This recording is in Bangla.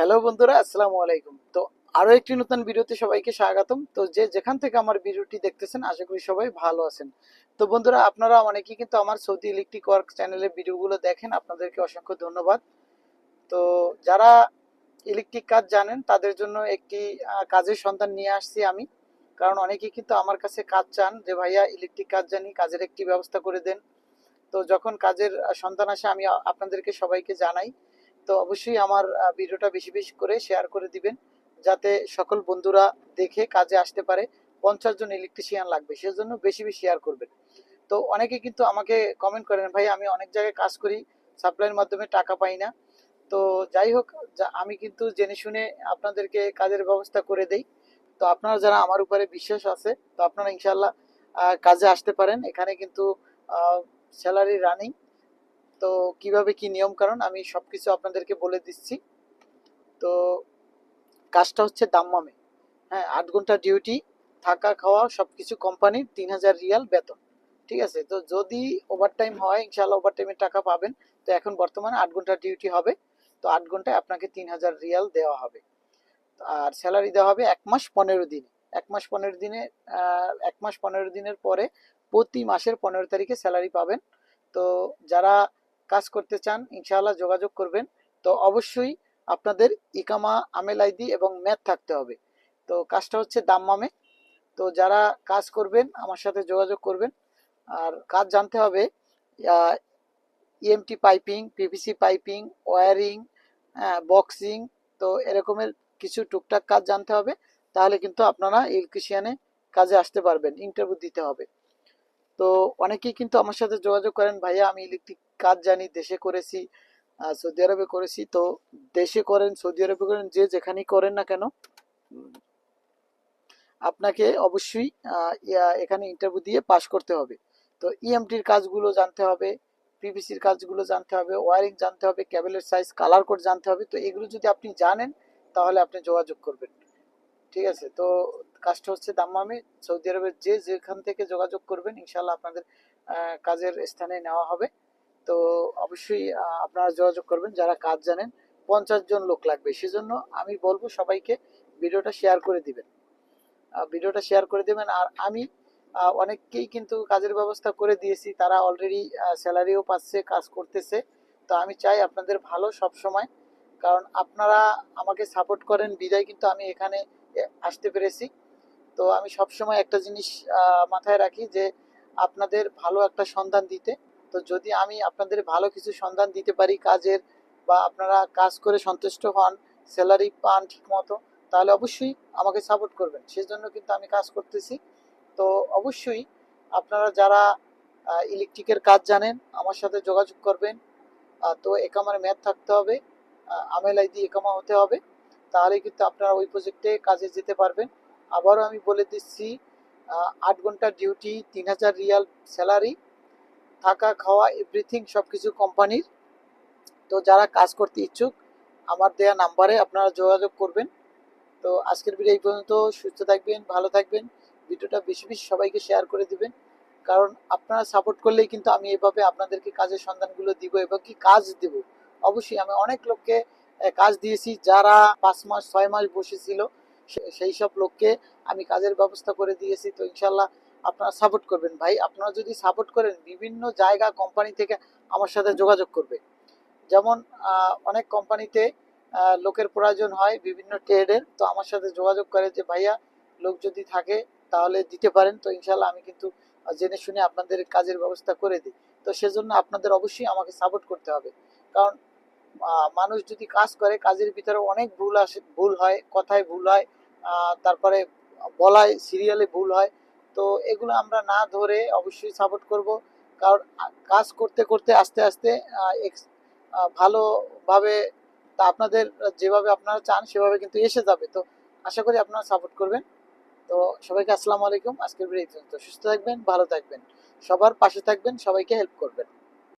হ্যালো বন্ধুরা, আসসালামু আলাইকুম। তো আরও একটি নতুন ভিডিওতে সবাইকে স্বাগতম। তো যে যেখান থেকে আমার ভিডিওটি দেখতেছেন, আশা করি সবাই ভালো আছেন। তো বন্ধুরা, আপনারা অনেকেই কিন্তু আমার সৌদি ইলেকট্রিক ওয়ার্ক চ্যানেলের ভিডিওগুলো দেখেন, আপনাদেরকে অসংখ্য ধন্যবাদ। তো যারা ইলেকট্রিক কাজ জানেন, তাদের জন্য একটি কাজের সন্ধান নিয়ে আসছি আমি। কারণ অনেকেই কিন্তু আমার কাছে কাজ চান, যে ভাইয়া ইলেকট্রিক কাজ জানি, কাজের একটি ব্যবস্থা করে দেন। তো যখন কাজের সন্ধান আসে, আমি আপনাদেরকে সবাইকে জানাই। তো অবশ্যই আমার ভিডিওটা বেশি বেশি করে শেয়ার করে দিবেন, যাতে সকল বন্ধুরা দেখে কাজে আসতে পারে। পঞ্চাশ জন ইলেকট্রিশিয়ান লাগবে, সেজন্য বেশি বেশি শেয়ার করবেন। তো অনেকে কিন্তু আমাকে কমেন্ট করেন, ভাই, আমি অনেক জায়গায় কাজ করি সাপ্লাইয়ের মাধ্যমে টাকা পাই না। তো যাই হোক আমি কিন্তু জেনে শুনে আপনাদেরকে কাজের ব্যবস্থা করে দেই। তো আপনারা যারা আমার উপরে বিশ্বাস আছে, তো আপনারা ইনশাল্লাহ কাজে আসতে পারেন। এখানে কিন্তু স্যালারি রানিং তো কীভাবে কি নিয়ম কারণ আমি সবকিছু আপনাদেরকে বলে দিচ্ছি। তো কাজটা হচ্ছে দাম্মামে। হ্যাঁ আট ঘণ্টা ডিউটি থাকা, খাওয়া, সবকিছু কোম্পানির তিন হাজার রিয়াল বেতন। ঠিক আছে? তো যদি ওভারটাইম হয় ইনশাল্লাহ ওভারটাইমের টাকা পাবেন। তো এখন বর্তমানে আট ঘণ্টা ডিউটি হবে। তো আট ঘন্টায় আপনাকে তিন হাজার রিয়াল দেওয়া হবে। আর স্যালারি দেওয়া হবে এক মাস পনেরো দিনে। এক মাস পনেরো দিনে এক মাস পনেরো দিনের পরে প্রতি মাসের পনেরো তারিখে স্যালারি পাবেন। তো যারা কাজ করতে চান, ইনশাআল্লাহ যোগাযোগ করবেন। তো অবশ্যই আপনাদের ইকামা, আমেল আইডি এবং ম্যাথ থাকতে হবে। তো কাজটা হচ্ছে দাম্মামে। তো যারা কাজ করবেন, আমার সাথে যোগাযোগ করবেন। আর কাজ জানতে হবে EMT piping PVC piping wiring boxing তো এরকমের কিছু টুকটাক কাজ জানতে হবে। তাহলে কিন্তু আপনারা ইলেকট্রিশিয়ানে কাজে আসতে পারবেন ইন্টারভিউ দিতে হবে। তো অনেকেই কিন্তু আমার সাথে যোগাযোগ করেন, ভাইয়া, আমি ইলেকট্রিক কাজ জানি, দেশে করেছি সৌদি আরবে করেছি, তো দেশে করেন, সৌদি আরবে করেন, যে যেখানেই করেন না কেন আপনাকে অবশ্যই এখানে ইন্টারভিউ দিয়ে পাশ করতে হবে। তো ইএমটির কাজগুলো জানতে হবে পিভিসির কাজগুলো জানতে হবে ওয়ারিং জানতে হবে কেবলের সাইজ কালার কোড জানতে হবে, তো এগুলো যদি আপনি জানেন, তাহলে আপনি যোগাযোগ করবেন। ঠিক আছে? তো কাজটা হচ্ছে দাম্মামে, সৌদি আরবের যে যেখান থেকে যোগাযোগ করবেন ইনশাল্লাহ আপনাদের কাজের স্থানে নেওয়া হবে। তো অবশ্যই আপনারা যোগাযোগ করবেন, যারা কাজ জানেন, পঞ্চাশ জন লোক লাগবে। সেজন্য আমি বলব সবাইকে ভিডিওটা শেয়ার করে দিবেন। ভিডিওটা শেয়ার করে দেবেন। আর আমি অনেককেই কিন্তু কাজের ব্যবস্থা করে দিয়েছি। তারা অলরেডি স্যালারিও পাচ্ছে, কাজ করতেছে। তো আমি চাই আপনাদের ভালো সব সময়। কারণ আপনারা আমাকে সাপোর্ট করেন, বিদায় কিন্তু আমি এখানে আসতে পেরেছি। তো আমি সব সময় একটা জিনিস মাথায় রাখি যে আপনাদের ভালো একটা সন্ধান দিতে তো যদি আমি আপনাদের ভালো কিছু সন্ধান দিতে পারি কাজের বা আপনারা কাজ করে সন্তুষ্ট হন স্যালারি পান ঠিক মতো তাহলে অবশ্যই আমাকে সাপোর্ট করবেন। সেজন্য কিন্তু আমি কাজ করতেছি। তো অবশ্যই আপনারা যারা ইলেকট্রিকের কাজ জানেন, আমার সাথে যোগাযোগ করবেন। তো একামার ম্যাথ থাকতে হবে। আমেল আইডি একামা হতে হবে। তাহলে কিন্তু আপনারা ওই প্রজেক্টে কাজে যেতে পারবেন। আবারও আমি বলে দিচ্ছি আট ঘণ্টা ডিউটি তিন হাজার রিয়াল স্যালারি থাকা, খাওয়া এভরিথিং সব কিছু কোম্পানির তো যারা কাজ করতে ইচ্ছুক, আমার দেয়া নাম্বারে আপনারা যোগাযোগ করবেন। তো আজকের ভিডিও এই পর্যন্ত। সুস্থ থাকবেন, ভালো থাকবেন। ভিডিওটা বেশি বেশি সবাইকে শেয়ার করে দিবেন। কারণ আপনারা সাপোর্ট করলেই কিন্তু আমি এভাবে আপনাদেরকে কাজের সন্ধানগুলো দিব এবং কি কাজ দেব। অবশ্যই আমি অনেক লোককে কাজ দিয়েছি, যারা পাঁচ মাস, ছয় মাস বসেছিল সেই সব লোককে আমি কাজের ব্যবস্থা করে দিয়েছি। তো ইনশাল্লাহ আপনারা সাপোর্ট করবেন। ভাই, আপনারা যদি সাপোর্ট করেন, বিভিন্ন জায়গা কোম্পানি থেকে আমার সাথে যোগাযোগ করবে। যেমন অনেক কোম্পানিতে লোকের প্রয়োজন হয় বিভিন্ন ট্রেডের তো আমার সাথে যোগাযোগ করে যে, ভাইয়া, লোক যদি থাকে, তাহলে দিতে পারেন। তো ইনশাল্লাহ আমি কিন্তু জেনে শুনে আপনাদের কাজের ব্যবস্থা করে দিই। তো সেজন্য আপনাদের অবশ্যই আমাকে সাপোর্ট করতে হবে। কারণ মানুষ যদি কাজ করে, কাজের ভিতরে অনেক ভুল আসে, ভুল হয়, কথায় ভুল হয় তারপরে বলায় সিরিয়ালে ভুল হয় তো এগুলো আমরা না ধরে অবশ্যই সাপোর্ট করব। কারণ কাজ করতে করতে, আস্তে আস্তে ভালোভাবে তা আপনাদের যেভাবে আপনারা চান সেভাবে কিন্তু এসে যাবে। তো আশা করি আপনারা সাপোর্ট করবেন। তো সবাইকে আসসালামু আলাইকুম। আজকের ভিডিও সুস্থ থাকবেন, ভালো থাকবেন। সবার পাশে থাকবেন, সবাইকে হেল্প করবেন।